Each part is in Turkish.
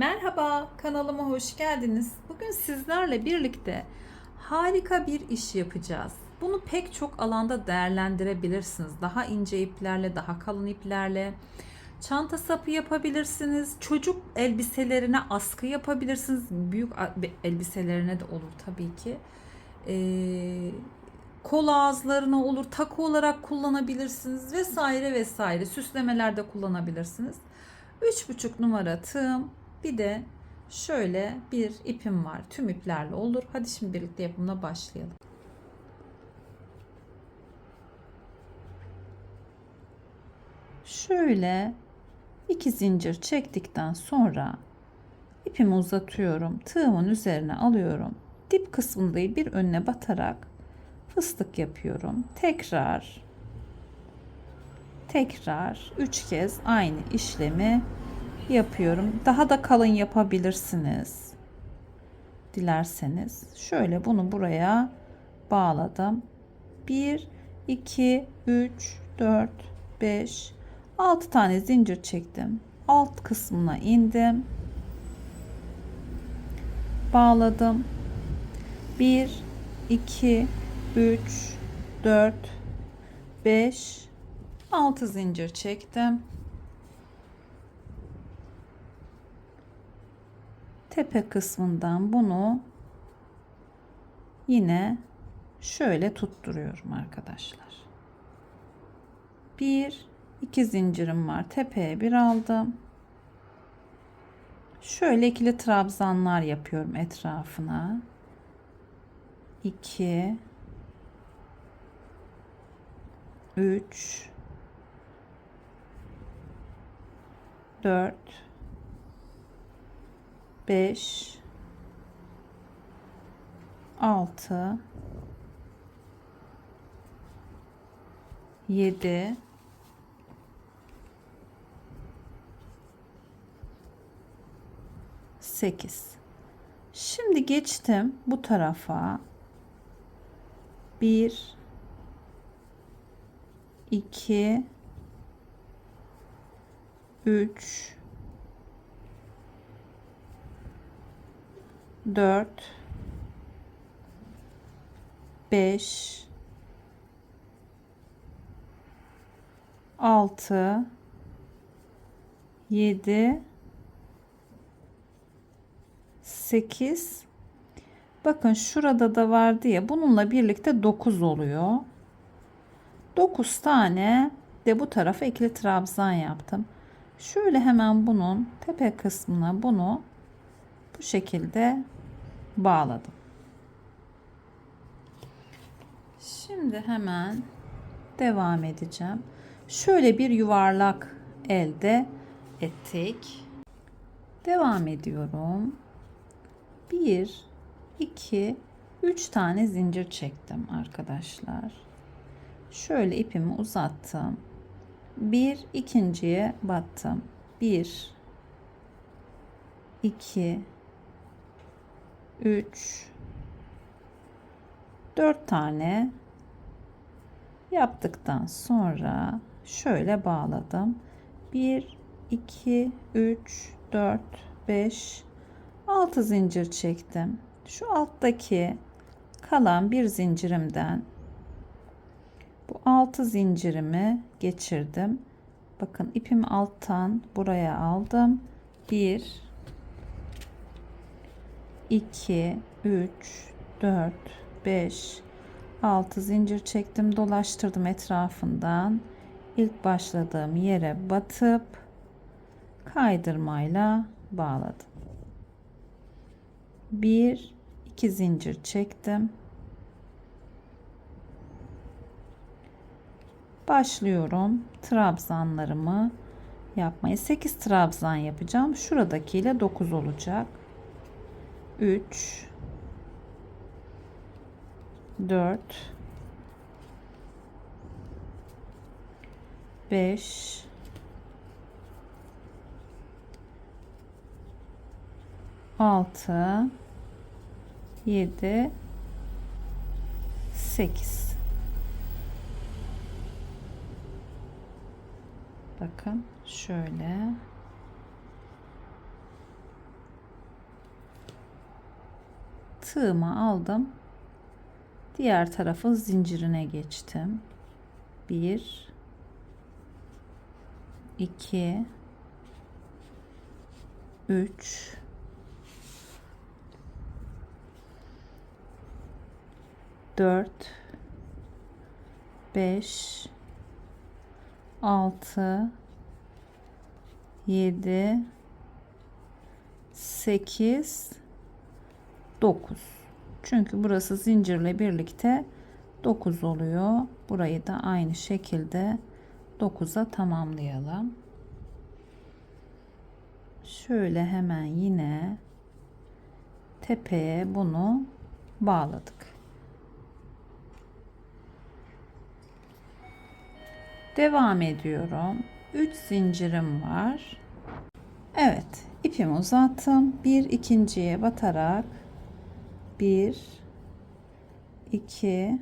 Merhaba, kanalıma hoş geldiniz. Bugün sizlerle birlikte harika bir iş yapacağız. Bunu pek çok alanda değerlendirebilirsiniz. Daha ince iplerle, daha kalın iplerle. Çanta sapı yapabilirsiniz. Çocuk elbiselerine askı yapabilirsiniz. Büyük elbiselerine de olur tabii ki. Ee, kol ağızlarına olur, takı olarak kullanabilirsiniz vesaire vesaire. Süslemelerde kullanabilirsiniz. 3,5 numara tığım bir de şöyle bir ipim var. Tüm iplerle olur. Hadi şimdi birlikte yapımına başlayalım. Şöyle iki zincir çektikten sonra ipimi uzatıyorum. Tığımın üzerine alıyorum. Dip kısmını bir önüne batarak fıstık yapıyorum. Tekrar tekrar 3 kez aynı işlemi yapıyorum. Daha da kalın yapabilirsiniz. Dilerseniz. Şöyle bunu buraya bağladım. 1 2 3 4 5 6 tane zincir çektim. Alt kısmına indim. Bağladım. 1 2 3 4 5 6 zincir çektim. Tepe kısmından bunu yine şöyle tutturuyorum arkadaşlar. Bir, iki zincirim var. Tepeye bir aldım. Şöyle ikili trabzanlar yapıyorum etrafına. 2 3 4 5 6 7 8 Şimdi geçtim bu tarafa. 1 2 3 4 5 6 7 8 Bakın şurada da vardı ya bununla birlikte 9 oluyor. 9 tane de bu tarafa ikili trabzan yaptım. Şöyle hemen bunun tepe kısmına bunu bu şekilde bağladım. Şimdi hemen devam edeceğim. Şöyle bir yuvarlak elde ettik. Devam ediyorum. 1 2 3 tane zincir çektim arkadaşlar. Şöyle ipimi uzattım. Bir ikinciye battım. 1 2 3 4 tane yaptıktan sonra şöyle bağladım. 1 2 3 4 5 6 zincir çektim. Şu alttaki kalan bir zincirimden bu 6 zincirimi geçirdim. Bakın ipimi alttan buraya aldım. 1 2 3 4 5 6 zincir çektim dolaştırdım etrafından. İlk başladığım yere batıp kaydırmayla bağladım. 1 2 zincir çektim. Başlıyorum trabzanlarımı yapmaya. 8 trabzan yapacağım. Şuradakiyle 9 olacak 3 4 5 6 7 8 Bakın şöyle tığımı aldım. Diğer tarafın zincirine geçtim. 1 2 3 4 5 6 7 8 9 çünkü burası zincirle birlikte 9 oluyor. Burayı da aynı şekilde 9'a tamamlayalım. Şöyle hemen yine tepeye bunu bağladık. Devam ediyorum. 3 zincirim var. Evet ipimi uzattım. Bir ikinciye batarak 1 2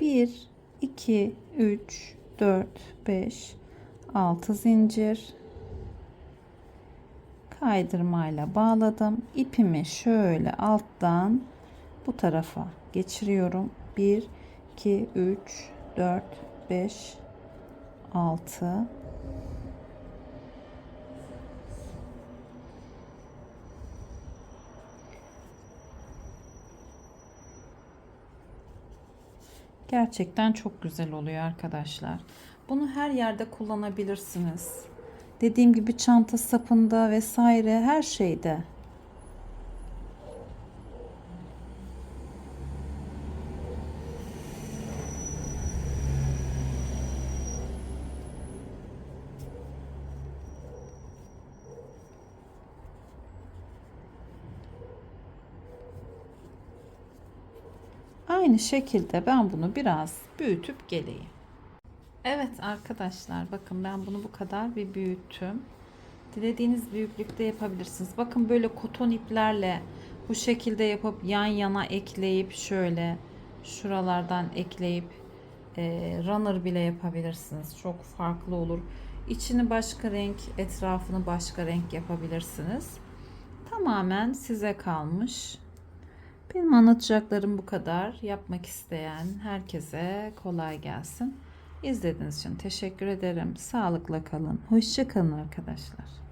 1 2 3 4 5 6 zincir. Kaydırmayla bağladım. İpimi şöyle alttan bu tarafa geçiriyorum. 1 2 3 4 5 6 Gerçekten çok güzel oluyor arkadaşlar. Bunu her yerde kullanabilirsiniz. Dediğim gibi çanta sapında vesaire her şeyde. Aynı şekilde ben bunu biraz büyütüp geleyim. Evet arkadaşlar bakın ben bunu bu kadar bir büyüttüm. Dilediğiniz büyüklükte yapabilirsiniz. Bakın böyle koton iplerle bu şekilde yapıp yan yana ekleyip şöyle şuralardan ekleyip e, runner bile yapabilirsiniz. Çok farklı olur. İçini başka renk, etrafını başka renk yapabilirsiniz. Tamamen size kalmış. Benim anlatacaklarım bu kadar. Yapmak isteyen herkese kolay gelsin. İzlediğiniz için teşekkür ederim. Sağlıkla kalın. Hoşça kalın arkadaşlar.